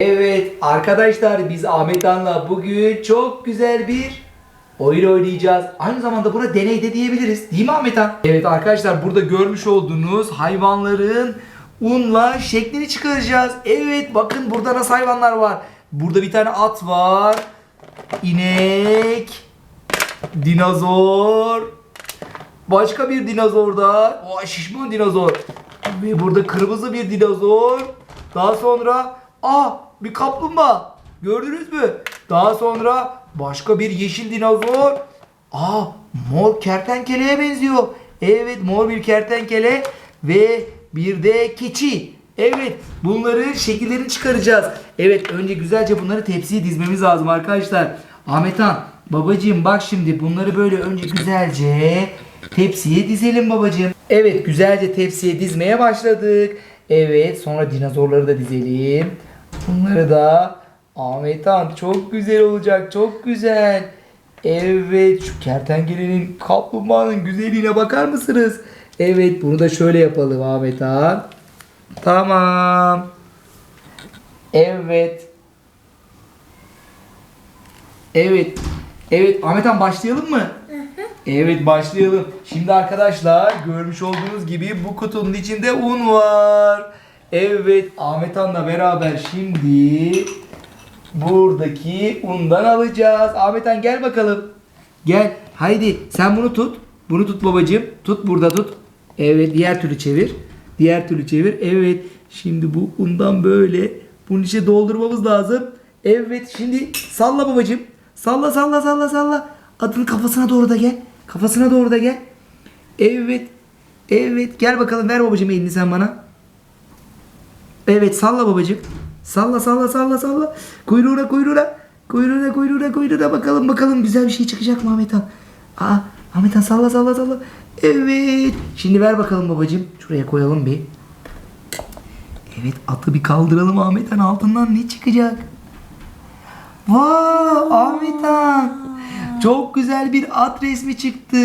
Evet arkadaşlar biz Ahmet Han'la bugün çok güzel bir oyun oynayacağız. Aynı zamanda buna deney de diyebiliriz. Değil mi Ahmet Han? Evet arkadaşlar burada görmüş olduğunuz hayvanların unla şeklini çıkaracağız. Evet bakın burada nasıl hayvanlar var. Burada bir tane at var. İnek. Dinozor. Başka bir dinozor da. O şişman dinozor. Ve burada kırmızı bir dinozor. Daha sonra aa bir kaplumbağa. Gördünüz mü? Daha sonra başka bir yeşil dinozor. Aa mor kertenkeleye benziyor. Evet mor bir kertenkele ve bir de keçi. Evet bunları şekillerini çıkaracağız. Evet önce güzelce bunları tepsiye dizmemiz lazım arkadaşlar. Ahmet Han babacığım bak şimdi bunları böyle önce güzelce tepsiye dizelim babacığım. Evet güzelce tepsiye dizmeye başladık. Evet sonra dinozorları da dizelim. Bunları da Ahmet Han çok güzel olacak çok güzel. Evet şu kertenkelenin kaplumbağanın güzelliğine bakar mısınız? Evet bunu da şöyle yapalım Ahmet Han. Tamam. Evet. Evet. Evet Ahmet Han başlayalım mı? Evet başlayalım. Şimdi arkadaşlar görmüş olduğunuz gibi bu kutunun içinde un var. Evet Ahmet Han'la beraber şimdi buradaki undan alacağız. Ahmet Han gel bakalım. Gel. Haydi sen bunu tut. Bunu tut babacığım. Tut burada tut. Evet diğer türlü çevir. Diğer türlü çevir. Evet. Şimdi bu undan böyle bunun içine doldurmamız lazım. Evet şimdi salla babacığım. Salla salla salla salla. Atın kafasına doğru da gel. Kafasına doğru da gel. Evet. Evet gel bakalım ver babacığım elini sen bana. Evet salla babacığım. Salla salla salla salla. Kuyruğuna kuyruğuna. Kuyruğuna kuyruğuna kuyruğuna bakalım bakalım güzel bir şey çıkacak mı Ahmet Han? Aa Ahmet Han salla salla salla. Evet. Şimdi ver bakalım babacığım. Şuraya koyalım bir. Evet atı bir kaldıralım Ahmet Han altından ne çıkacak? Vay Ahmet Han. Çok güzel bir at resmi çıktı.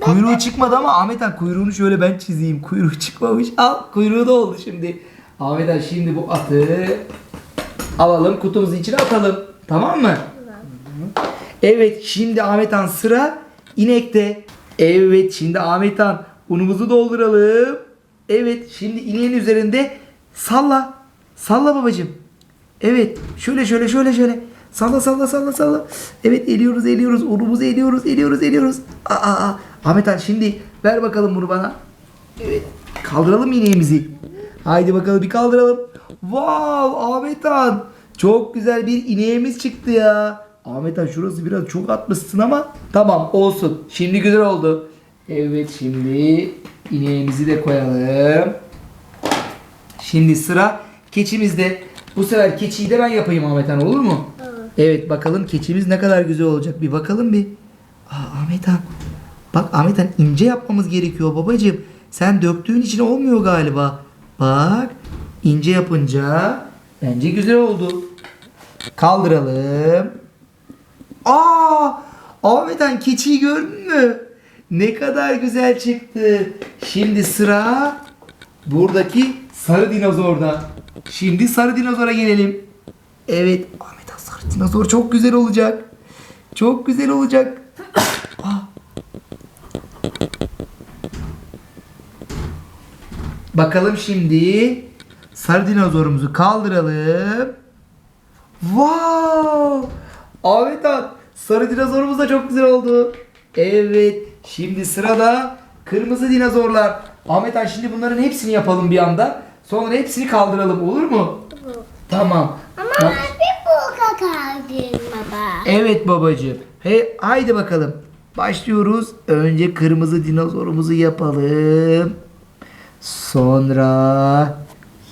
Kuyruğu çıkmadı ama Ahmet Han kuyruğunu şöyle ben çizeyim. Kuyruğu çıkmamış. Al kuyruğu da oldu şimdi. Ahmet şimdi bu atı alalım kutumuzun içine atalım. Tamam mı? Evet şimdi Ahmet Han sıra inekte. Evet şimdi Ahmet Han unumuzu dolduralım. Evet şimdi ineğin üzerinde salla. Salla babacığım. Evet şöyle şöyle şöyle şöyle. Salla salla salla salla. Evet eliyoruz eliyoruz. Unumuzu eliyoruz eliyoruz eliyoruz. Aa, aa. Ahmet Han şimdi ver bakalım bunu bana. Evet kaldıralım ineğimizi. Haydi bakalım bir kaldıralım. Wow Ahmet Han. Çok güzel bir ineğimiz çıktı ya. Ahmet Han şurası biraz çok atmışsın ama tamam olsun. Şimdi güzel oldu. Evet şimdi ineğimizi de koyalım. Şimdi sıra keçimizde. Bu sefer keçiyi de ben yapayım Ahmet Han olur mu? Evet bakalım keçimiz ne kadar güzel olacak. Bir bakalım bir. Aa, Ahmet Han. Bak Ahmet Han ince yapmamız gerekiyor babacığım. Sen döktüğün için olmuyor galiba. Bak ince yapınca bence güzel oldu. Kaldıralım. Aa! Ahmet Han keçiyi gördün mü? Ne kadar güzel çıktı. Şimdi sıra buradaki sarı dinozorda. Şimdi sarı dinozora gelelim. Evet Ahmet sarı dinozor çok güzel olacak. Çok güzel olacak. Bakalım şimdi sarı dinozorumuzu kaldıralım. Wow! Ahmet Han sarı dinozorumuz da çok güzel oldu. Evet şimdi sırada kırmızı dinozorlar. Ahmet Han şimdi bunların hepsini yapalım bir anda. Sonra hepsini kaldıralım olur mu? Tamam. Ama Bak- ben bir boka kaldım baba. Evet babacığım. He, haydi bakalım. Başlıyoruz. Önce kırmızı dinozorumuzu yapalım. Sonra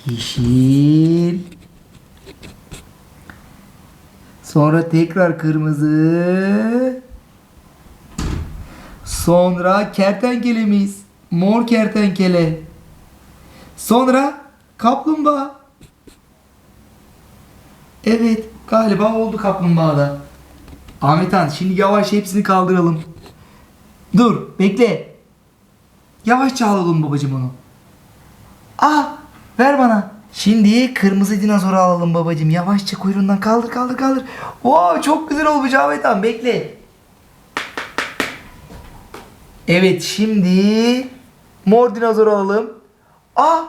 yeşil. Sonra tekrar kırmızı. Sonra kertenkelemiz. Mor kertenkele. Sonra kaplumbağa. Evet galiba oldu kaplumbağada. Ahmet Han şimdi yavaş hepsini kaldıralım. Dur bekle. Yavaşça alalım babacım onu. Ah ver bana. Şimdi kırmızı dinozoru alalım babacığım. Yavaşça kuyruğundan kaldır kaldır kaldır. Oo çok güzel olmuş Ahmet Han bekle. Evet şimdi mor dinozor alalım. Aa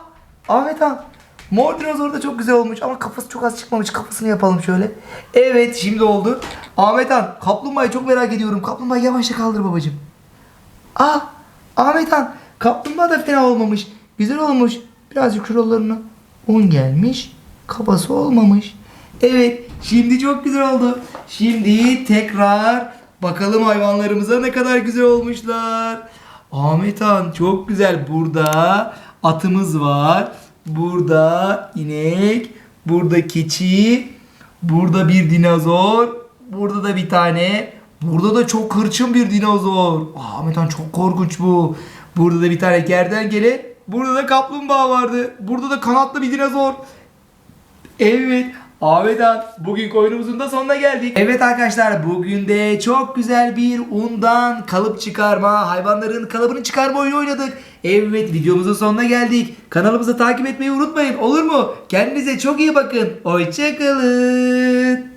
Ahmet Han mor dinozor da çok güzel olmuş ama kafası çok az çıkmamış. Kafasını yapalım şöyle. Evet şimdi oldu. Ahmet Han kaplumbağayı çok merak ediyorum. Kaplumbağayı yavaşça kaldır babacığım. Aa Ahmet Han kaplumbağa da fena olmamış. Güzel olmuş. Birazcık şuralarına un gelmiş. Kafası olmamış. Evet şimdi çok güzel oldu. Şimdi tekrar bakalım hayvanlarımıza ne kadar güzel olmuşlar. Ahmet Han çok güzel. Burada atımız var. Burada inek. Burada keçi. Burada bir dinozor. Burada da bir tane. Burada da çok hırçın bir dinozor. Ahmet Han çok korkunç bu. Burada da bir tane kertenkele. Burada da kaplumbağa vardı. Burada da kanatlı bir dinozor. Evet. Ahmet Han bugün oyunumuzun da sonuna geldik. Evet arkadaşlar bugün de çok güzel bir undan kalıp çıkarma, hayvanların kalıbını çıkarma oyunu oynadık. Evet videomuzun sonuna geldik. Kanalımızı takip etmeyi unutmayın olur mu? Kendinize çok iyi bakın. Hoşçakalın.